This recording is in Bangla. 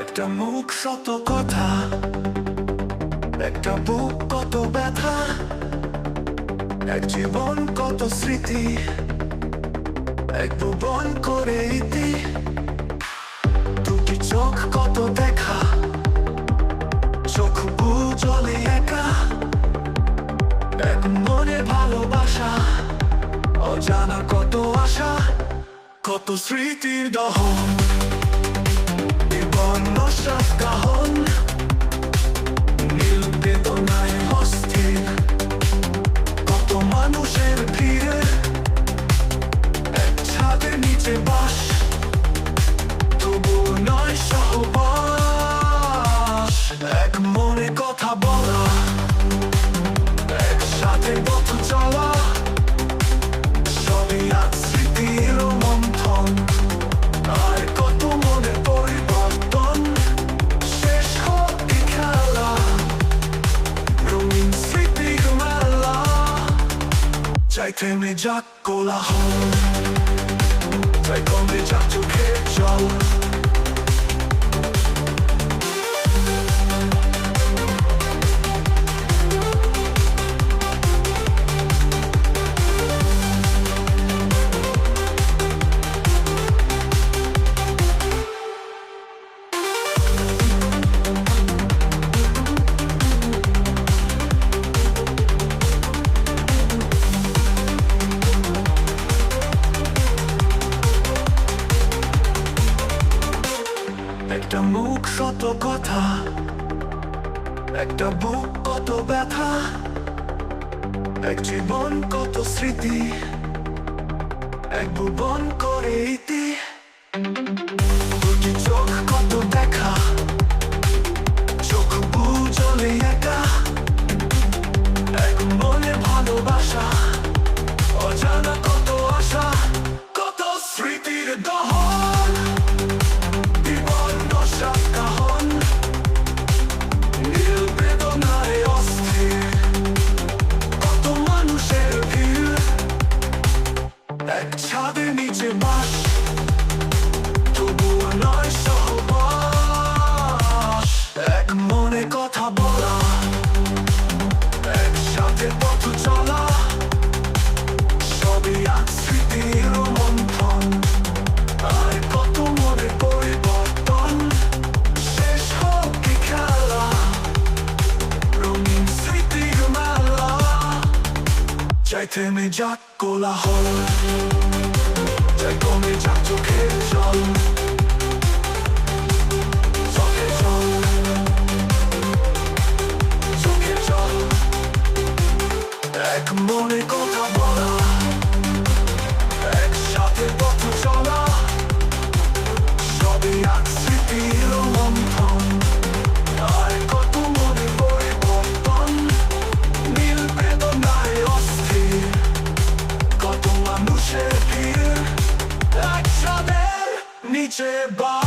একটা মুখ শত কথা, একটা বুক কত ব্যথা, এক জীবন কত স্মৃতি, এক ভুবন করে ইতি। দুটি চোখ কত দেখা, চোখ জলে একা, এক মনে ভালোবাসা, অজানা কত আশা, কত স্মৃতির দহন। বিপন্ন সাত কাহন নীল বেদনায় অস্থির কত মানুষের ভিড়ে এক ছাদের নিচে নয় সহবাস এক মনে কথা বলা একসাথে পথ চলা চাই থেমে যাক কোলাহল চাই কমে যাক চোখের জল একটা মুখ শত কথা, একটা বুক কত ব্যথা, এক জীবন কত স্মৃতি, এক ভুবন করে ইতি। ছাদের নিচে বাস চাই থেমে যাক কোলাহল চাই কমে যাক চোখের জল এক মনে মানুষের ভিড়